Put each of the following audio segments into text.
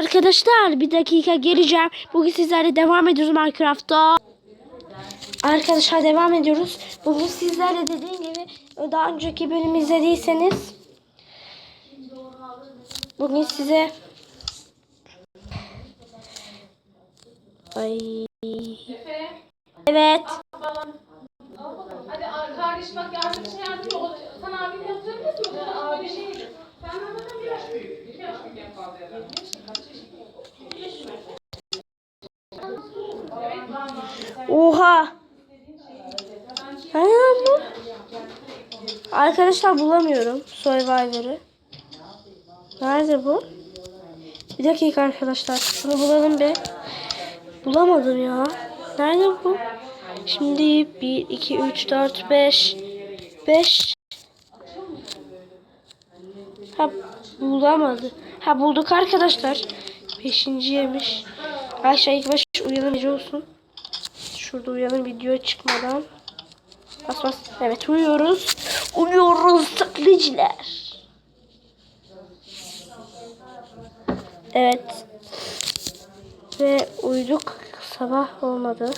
Arkadaşlar bir dakika geleceğim. Bugün sizlerle devam ediyoruz Minecraft'ta. Arkadaşlar devam ediyoruz. Bugün sizlerle dediğim gibi daha önceki bölümü izlediyseniz bugün size Ay. Evet. Hadi kardeş bak yardımcı yardımcı ol. Sen abin yaptırmadın mı? Sen abi şey. Senden zaten bir yaş büyük. İki yaş büyük en fazla ya da. Kaç yaşın? Kaç yaşın? Evet, Aynen bu. Arkadaşlar bulamıyorum Survivor'ı. Nerede bu? Bir dakika arkadaşlar. Şunu bulalım bir. Bulamadım ya. Nerede bu? Şimdi 1, 2, 3, 4, 5. 5. Ha bulamadı. Ha bulduk arkadaşlar. Beşinci yemiş. Ayşe ilk baş uyanın gece olsun. Şurada uyanın video çıkmadan. Bas bas. Evet uyuyoruz. Uyuyoruz taklitçiler. Evet. Ve uyuduk. Sabah olmadı.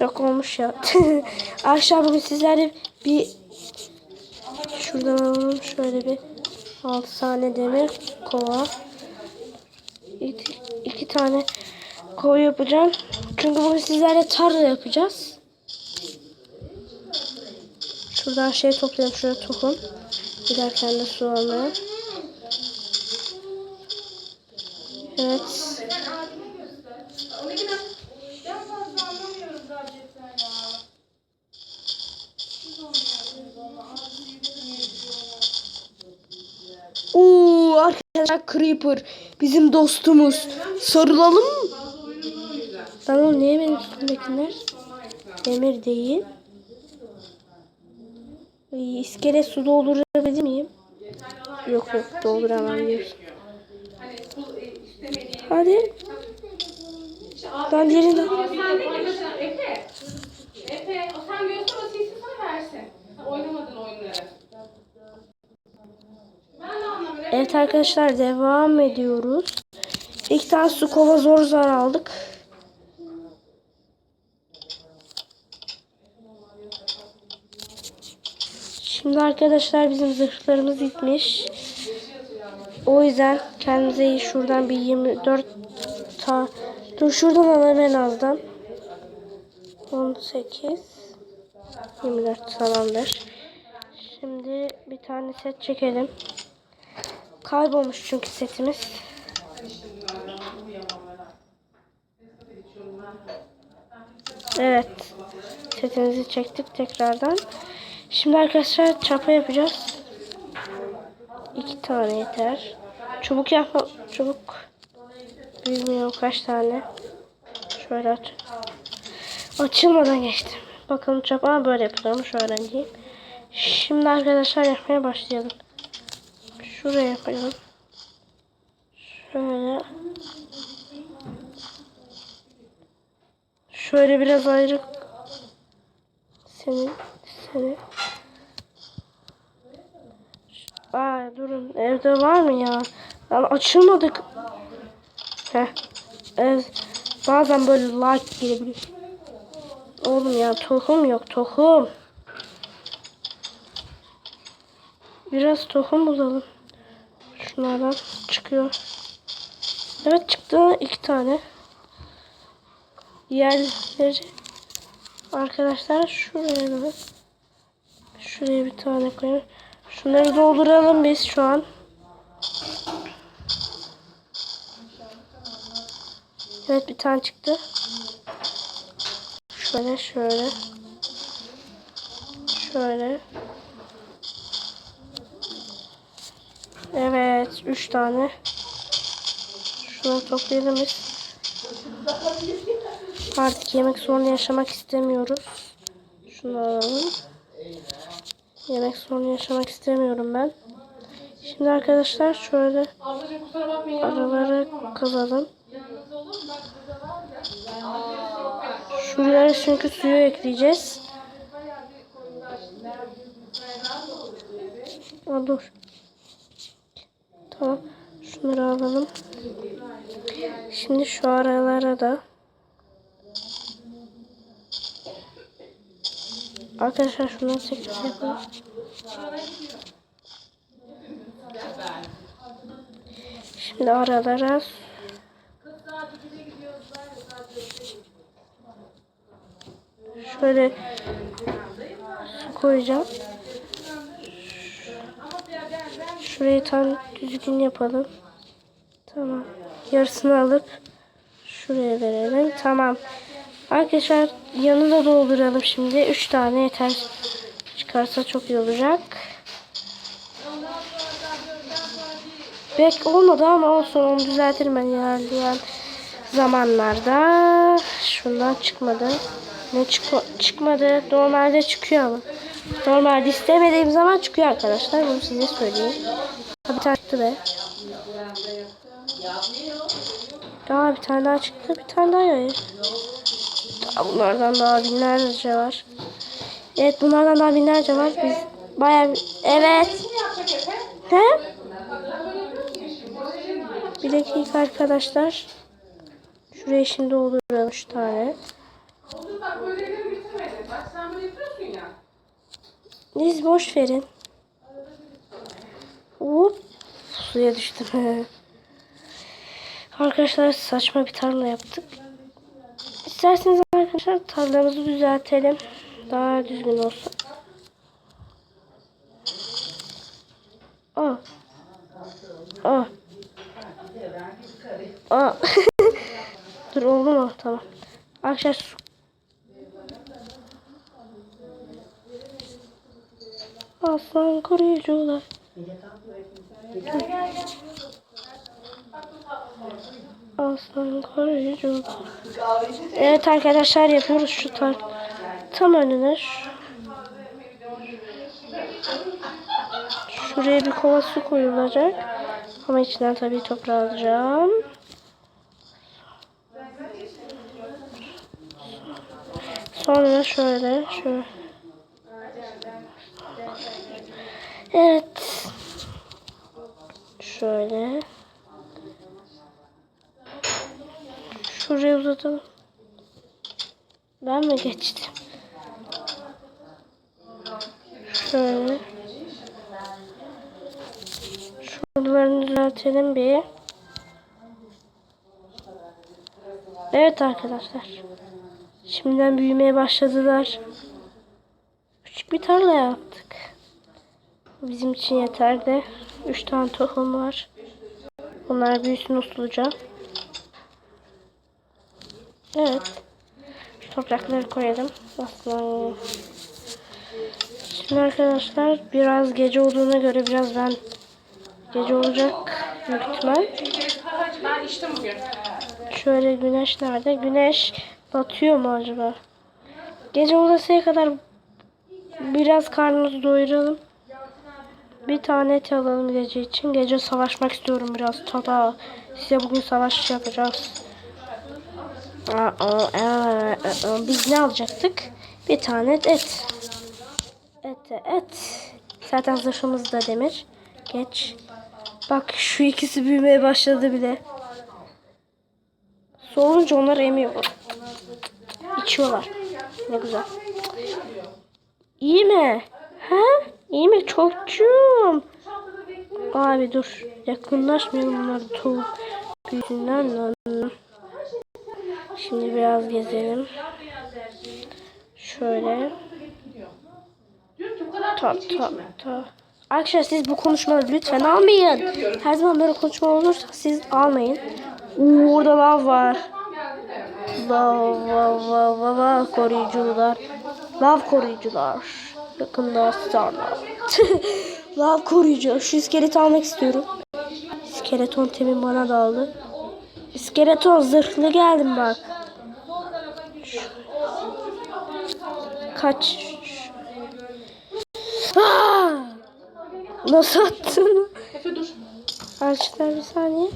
Yok olmuş ya. Akşam bugün sizlerle bir şuradan alalım şöyle bir 6 tane demir kova. İki, iki tane kova yapacağım. Çünkü bugün sizlerle tarla yapacağız. Şuradan şey toplayalım. Şuraya tohum. Giderken de almaya. Evet. Oo arkadaşlar Creeper bizim dostumuz. Sarılalım mı? Lan oğlum niye benim? Demir değil. Ay, İskele su doldurabilir miyim? Yok yok dolduramam diyorsun. Hadi. De mesela Efe. Efe o sen göster o sesi sana versin. Oynamadın oyunları. Evet arkadaşlar devam ediyoruz. İlk tane su kova zor zor aldık. Arkadaşlar bizim zırhlarımız gitmiş. O yüzden kendimize şuradan bir 24 ta Dur şuradan alalım en azdan. 18 24 tamamdır. Şimdi bir tane set çekelim. Kaybolmuş çünkü setimiz. Evet. Setimizi çektik tekrardan. Şimdi arkadaşlar çapa yapacağız. İki tane yeter. Çubuk yapma. Çubuk. Bilmiyorum kaç tane. Şöyle aç. Açılmadan geçtim. Bakalım çapa böyle yapılıyormuş öğreneyim. Şimdi arkadaşlar yapmaya başlayalım. Şuraya yapalım. Şöyle. Şöyle biraz ayrı. Senin, seni. Aa durun. Evde var mı ya? Lan açılmadık. Heh. Evet. Bazen böyle like gelebiliyor. Oğlum ya tohum yok tohum. Biraz tohum bulalım. Şunlardan çıkıyor. Evet çıktı iki tane. Diğerleri arkadaşlar şuraya da şuraya bir tane koyalım. Şunları dolduralım biz şu an. Evet bir tane çıktı. Şöyle şöyle. Şöyle. Evet, üç tane. Şunu toplayalım biz. Artık yemek sorunu yaşamak istemiyoruz. Şunu alalım. Yemek sorunu yaşamak istemiyorum ben. Şimdi arkadaşlar şöyle araları kazalım. Şuraya çünkü suyu ekleyeceğiz. Aa, dur. Tamam. Şunları alalım. Şimdi şu aralara da Arkadaşlar şunları tekrar yapalım. Şimdi aralara şöyle su koyacağım. Şurayı tam düzgün yapalım. Tamam. Yarısını alıp şuraya verelim. Tamam. Arkadaşlar yanı da dolduralım şimdi. 3 tane yeter. Çıkarsa çok iyi olacak. Bek olmadı ama olsun onu düzeltirim ben ilerleyen zamanlarda. Şundan çıkmadı. Ne çıkma, çıkmadı. Normalde çıkıyor ama. Normalde istemediğim zaman çıkıyor arkadaşlar. Bunu size söyleyeyim. Bir tane çıktı be. Daha bir tane daha çıktı. Bir tane daha yayın. Bunlardan daha binlerce var. Evet bunlardan daha binlerce var. Biz bayağı... Evet. Ne? Bir dakika arkadaşlar. Şuraya şimdi dolduralım şu tane. Biz boş verin. Hop. Suya düştüm. arkadaşlar saçma bir tarla yaptık. İsterseniz arkadaşlar tarlamızı düzeltelim. Daha düzgün olsun. Aa. Aa. Aa. Dur oldu mu? Tamam. Arkadaşlar Aslan koruyucular. Aslan koruyucular. Evet arkadaşlar yapıyoruz şu tar tam önüne. şu- Şuraya bir kova su koyulacak. Ama içinden tabii toprağı alacağım. Sonra şöyle şöyle. Evet. Şöyle. Şuraya uzatalım. Ben mi geçtim? Şöyle. Şuralarını düzeltelim bir. Evet arkadaşlar. Şimdiden büyümeye başladılar. Küçük bir tarla yaptık. Bizim için yeterli. Üç tane tohum var. Onlar büyüsün usulca. Evet. Toprakları koyalım. Aslında. Şimdi arkadaşlar biraz gece olduğuna göre biraz ben gece olacak büyük. Ben içtim bugün. Şöyle güneş nerede? Güneş batıyor mu acaba? Gece olasıya kadar biraz karnımızı doyuralım. Bir tane et alalım gece için. Gece savaşmak istiyorum biraz. Tada. Size bugün savaş yapacağız. Biz ne alacaktık? Bir tane et. Et, et. Zaten zırhımız da demir. Geç. Bak şu ikisi büyümeye başladı bile. Soğunca onlar emiyor. İçiyorlar. Ne güzel. İyi mi? Ha? İyi mi? Çokçum. Abi dur. Yakınlaşmayalım bunlar tavuk büyüsünler. lan. Şimdi biraz gezelim. Şöyle. Ta ta ta. Arkadaşlar siz bu konuşmaları lütfen almayın. Her zaman böyle konuşma olursa siz almayın. Oo, orada lav var. Lav, lav, lav, lav, lav koruyucular. Lav koruyucular. Yakında Starlight. lav koruyucu. Şu iskeleti almak istiyorum. İskeleton temin bana daldı. İskeleton zırhlı geldim bak. Kaç. Aa! Nasıl attın? Efe dur. Arkadaşlar bir saniye.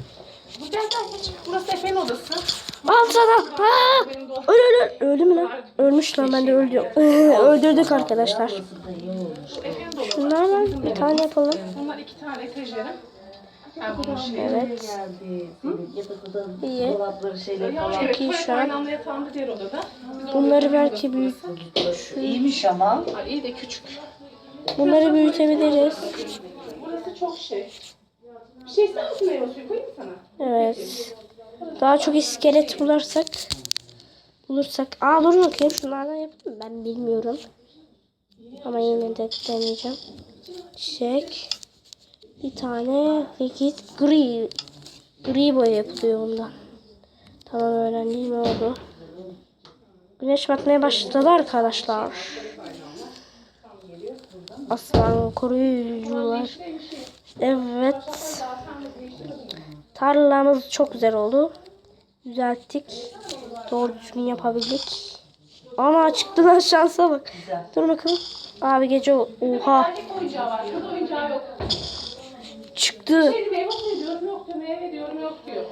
Gel gel geç. Burası Efe'nin odası. Al sana. Aa! O. Öl öl öl. Öldü mü lan? Ölmüş lan ben de öldüm. Öldürdük arkadaşlar. Odası. Şunlardan bir tane yapalım. Bunlar iki tane etajları. Şey. Evet. geldi. Yatak odanın İyi. dolapları şeyler Ya, falan. evet, iyi şu an. Aynı anda yatağında diğer odada. Biz orada Bunları yatıyoruz. belki büyük. Burası iyiymiş ama. Ay, iyi de küçük. Bunları büyütebiliriz. Burası çok şey. Bir şey ister misin meyve suyu koyayım mı sana? Evet. Daha çok iskelet bulursak bulursak. Aa dur bakayım şunlardan yapayım mı? Ben bilmiyorum. Ama yine de deneyeceğim. Çiçek. Bir tane liquid gri. Gri boya yapılıyor bundan. Tamam öğrendiğim oldu. Güneş batmaya başladı arkadaşlar. Aslan koruyucular. Evet. Tarlamız çok güzel oldu. Düzelttik. Doğru düzgün yapabildik. Ama çıktı lan şansa bak. Dur bakalım. Abi gece oha çıktı. Şey meyve diyorum yok diyor. Meyve diyorum yok diyor.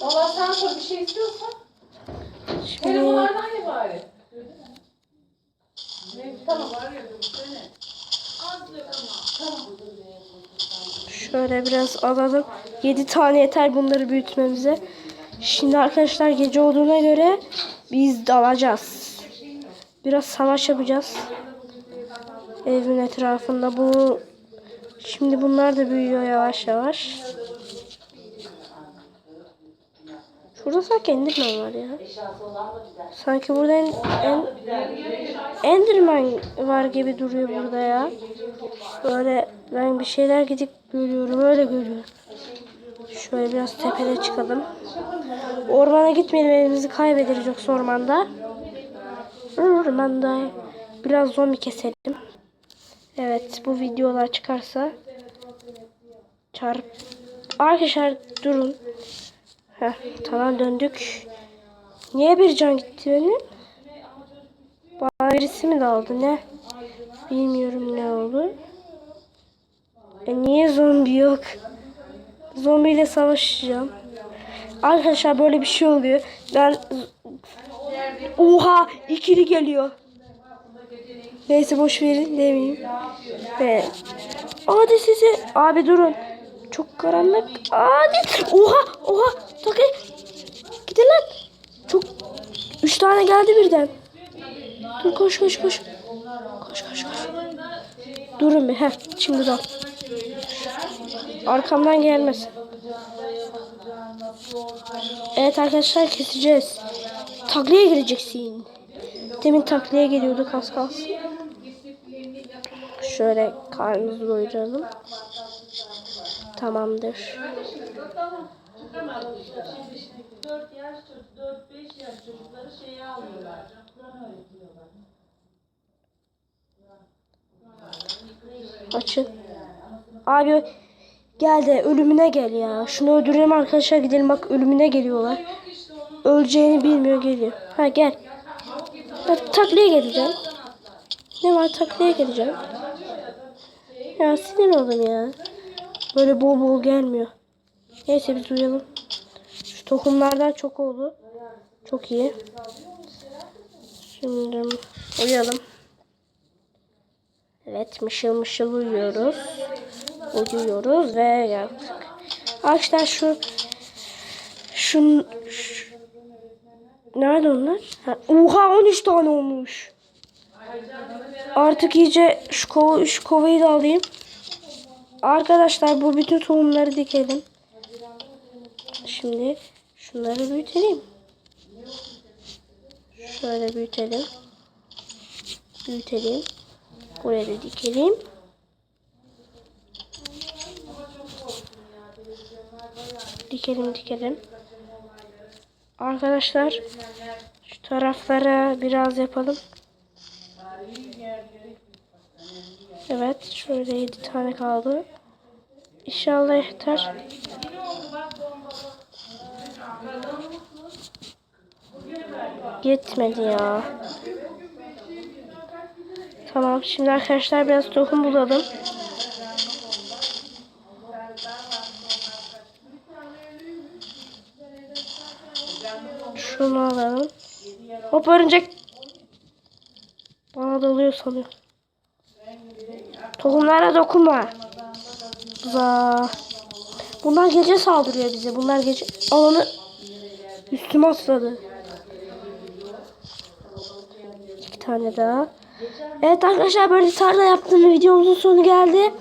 Valla sen sor bir şey istiyorsan. Telefonlardan ye bari. Tamam. şöyle biraz alalım. 7 tane yeter bunları büyütmemize. Şimdi arkadaşlar gece olduğuna göre biz dalacağız. Biraz savaş yapacağız. Evin etrafında bu Şimdi bunlar da büyüyor yavaş yavaş. Şurada sanki Enderman var ya. Sanki burada en, en, Enderman var gibi duruyor burada ya. Böyle ben bir şeyler gidip görüyorum öyle görüyorum. Şöyle biraz tepede çıkalım. Ormana gitmeyelim elimizi kaybederiz yoksa ormanda. Ormanda biraz zombi keselim. Evet bu videolar çıkarsa çarp. Arkadaşlar durun. Heh, tamam döndük. Niye bir can gitti benim? Bana birisi mi daldı ne? Bilmiyorum ne oldu. E niye zombi yok? Zombiyle savaşacağım. Arkadaşlar böyle bir şey oluyor. Ben Oha ikili geliyor. Neyse boş verin demeyeyim. Ve hadi sizi abi durun. Çok karanlık. Hadi. Oha oha. Takı. Gidin lan. Çok üç tane geldi birden. Dur koş koş koş. Koş koş koş. Durun bir. Heh, şimdi dal. Arkamdan gelmesin. Evet arkadaşlar keseceğiz. Takliye gireceksin. Demin takliye geliyorduk az kalsın. Şöyle karnımızı doyuralım. Tamamdır. 4 yaş, 4-5 yaş çocukları şeye alıyorlar. Kur'an öğretiyorlar. Açın. Abi gel de ölümüne gel ya. Şunu öldürelim arkadaşlar gidelim bak ölümüne geliyorlar. Öleceğini bilmiyor geliyor. Ha gel. Ha, takliye geleceğim. Ne var takliye geleceğim. Ya sinir oldum ya. Böyle bol bol gelmiyor. Neyse biz uyuyalım. Şu tohumlardan çok oldu. Çok iyi. Şimdi uyuyalım. Evet mışıl mışıl uyuyoruz. Uyuyoruz ve yattık. Arkadaşlar şu şun şu, nerede onlar? Ha, oha 13 tane olmuş. Artık iyice şu, kova, şu kovayı da alayım. Arkadaşlar bu bütün tohumları dikelim. Şimdi şunları büyütelim. Şöyle büyütelim. Büyütelim. Buraya da dikelim. Dikelim dikelim. Arkadaşlar şu taraflara biraz yapalım. Evet şöyle 7 tane kaldı. İnşallah yeter. Yetmedi ya. Tamam şimdi arkadaşlar biraz tohum bulalım. Şunu alalım. Hop örümcek. Bana dalıyor sanıyorum. Tohumlara dokunma. Za. Bunlar gece saldırıyor bize. Bunlar gece alanı üstüme atladı. İki tane daha. Evet arkadaşlar böyle tarla yaptığım videomuzun sonu geldi.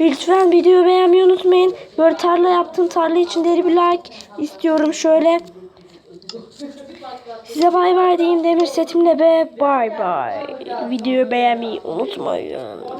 Lütfen videoyu beğenmeyi unutmayın. Böyle tarla yaptım. Tarla için deri bir like istiyorum şöyle. Size bay bay diyeyim demir setimle be bay bay. Videoyu beğenmeyi unutmayın.